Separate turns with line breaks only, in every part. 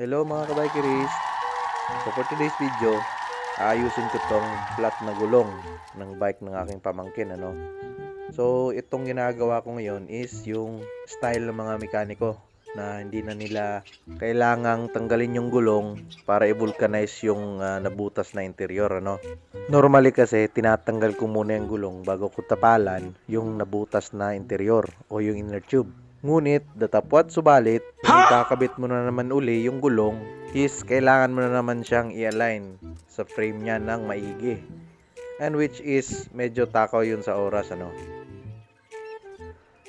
Hello mga kabikiris! So for today's video, aayusin ko tong flat na gulong ng bike ng aking pamangkin ano. So itong ginagawa ko ngayon is yung style ng mga mekaniko na hindi na nila kailangang tanggalin yung gulong para i-vulcanize yung ah, nabutas na interior ano. Normally kasi tinatanggal ko muna yung gulong bago ko tapalan yung nabutas na interior o yung inner tube. Ngunit, datapwat subalit, kung kakabit mo na naman uli yung gulong, is kailangan mo na naman siyang i-align sa frame niya ng maigi. And which is, medyo takaw yun sa oras, ano.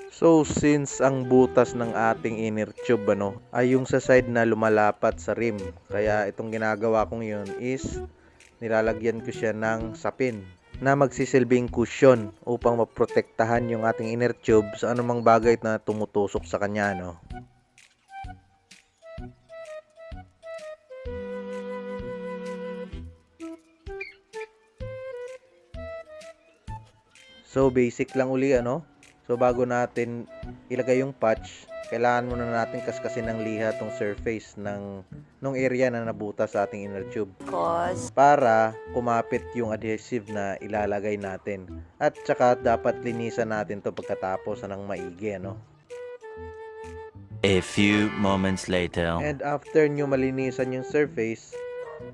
So, since ang butas ng ating inner tube, ano, ay yung sa side na lumalapat sa rim. Kaya itong ginagawa kong yun is, nilalagyan ko siya ng sapin na magsisilbing cushion upang maprotektahan yung ating inner tube sa anumang bagay na tumutusok sa kanya no. So basic lang uli ano. So bago natin ilagay yung patch, kailangan muna natin kaskasin ng liha tong surface ng nung area na nabuta sa ating inner tube
Cause
para kumapit yung adhesive na ilalagay natin. At saka dapat linisan natin to pagkatapos ng maigi, ano?
A few moments later.
And after nyo malinisan yung surface,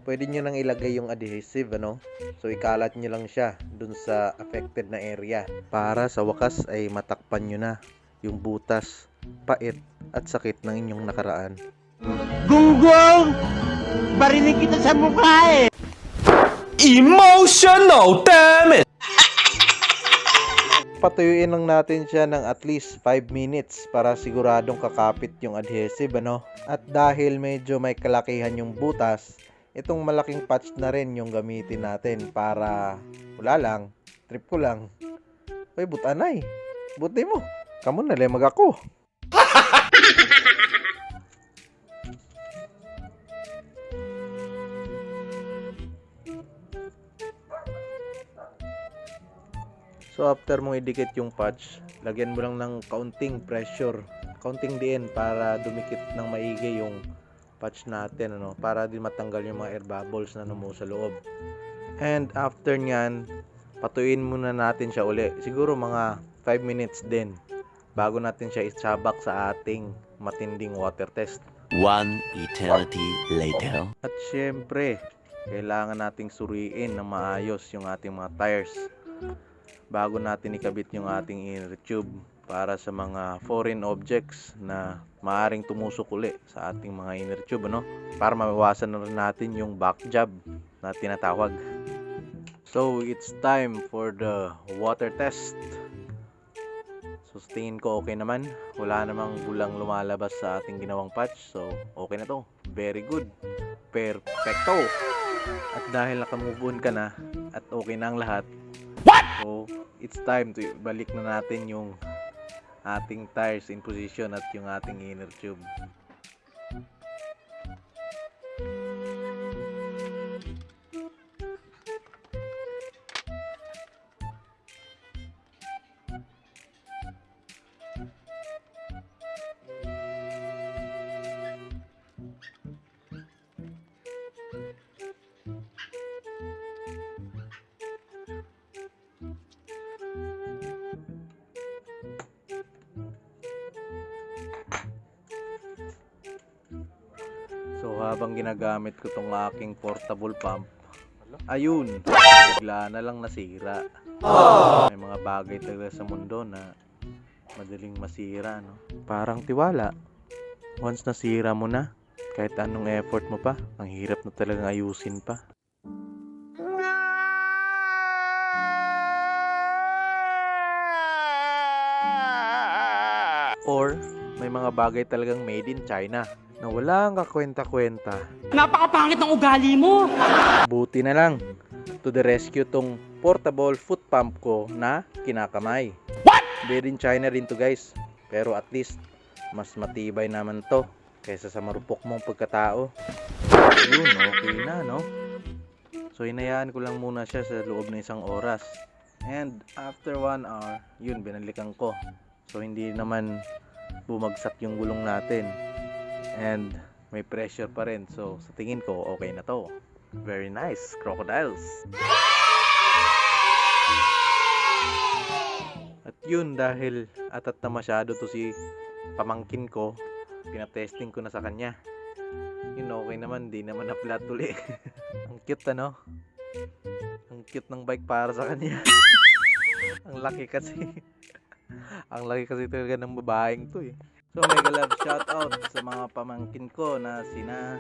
pwede nyo nang ilagay yung adhesive, ano? So, ikalat nyo lang siya dun sa affected na area. Para sa wakas ay matakpan nyo na yung butas, pait, at sakit ng inyong nakaraan.
Gunggong! Barinig kita sa mukha eh!
Emotional, damn it!
patuyuin lang natin siya ng at least 5 minutes para siguradong kakapit yung adhesive ano. At dahil medyo may kalakihan yung butas, itong malaking patch na rin yung gamitin natin para wala lang, trip ko lang. Uy, butanay. Buti mo. Kamu na lemag ako. So after mong idikit yung patch, lagyan mo lang ng kaunting pressure, kaunting diin para dumikit ng maigi yung patch natin ano, para din matanggal yung mga air bubbles na namo sa loob. And after nyan, patuin muna natin siya uli. Siguro mga 5 minutes din bago natin siya isabak sa ating matinding water test.
One eternity later.
At syempre, kailangan nating suriin na maayos yung ating mga tires bago natin ikabit yung ating inner tube para sa mga foreign objects na maaring tumusok uli sa ating mga inner tube ano? Para mabawasan na rin natin yung back job na tinatawag. So it's time for the water test. So sa tingin ko okay naman. Wala namang bulang lumalabas sa ating ginawang patch. So okay na to. Very good. Perfecto. At dahil nakamove on ka na at okay na ang lahat. So, it's time to balik na natin yung ating tires in position at yung ating inner tube. So, habang ginagamit ko tong aking portable pump, ayun, bigla na lang nasira. May mga bagay talaga sa mundo na madaling masira, no? Parang tiwala. Once nasira mo na, kahit anong effort mo pa, ang hirap na talagang ayusin pa. Or, may mga bagay talagang made in China na wala ang kakwenta-kwenta.
Napakapangit ng ugali mo!
Buti na lang. To the rescue tong portable foot pump ko na kinakamay. What? Made in China rin to guys. Pero at least, mas matibay naman to kaysa sa marupok mong pagkatao. Yun, okay na, no? So, hinayaan ko lang muna siya sa loob ng isang oras. And after one hour, yun, binalikan ko. So, hindi naman bumagsak yung gulong natin. And may pressure pa rin. So, sa tingin ko, okay na to. Very nice, crocodiles. At yun, dahil atat na masyado to si pamangkin ko, pinatesting ko na sa kanya. Yun, okay naman, di naman na-flat uli. Ang cute, ano? Ang cute ng bike para sa kanya. Ang laki kasi. Ang laki kasi talaga ng babaeng to eh. So mega love shout out sa mga pamangkin ko na sina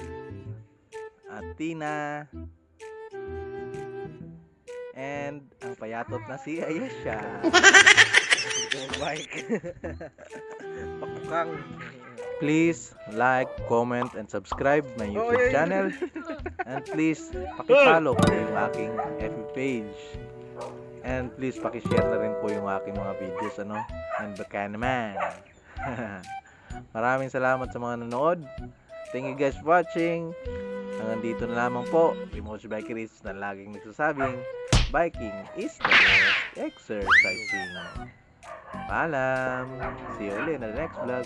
Atina and ang payatot na si Ayesha. Bike. Pakukang. Please like, comment, and subscribe my YouTube channel. And please, pakipollow po yung aking FB page. And please, pakishare na rin po yung aking mga videos, ano? And baka naman. Maraming salamat sa mga nanood. Thank you guys for watching. Hanggang dito na lamang po. Remote Bikeries na laging nagsasabing, biking is the best exercising. Paalam! See you ulit na the next vlog.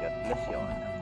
God bless you all.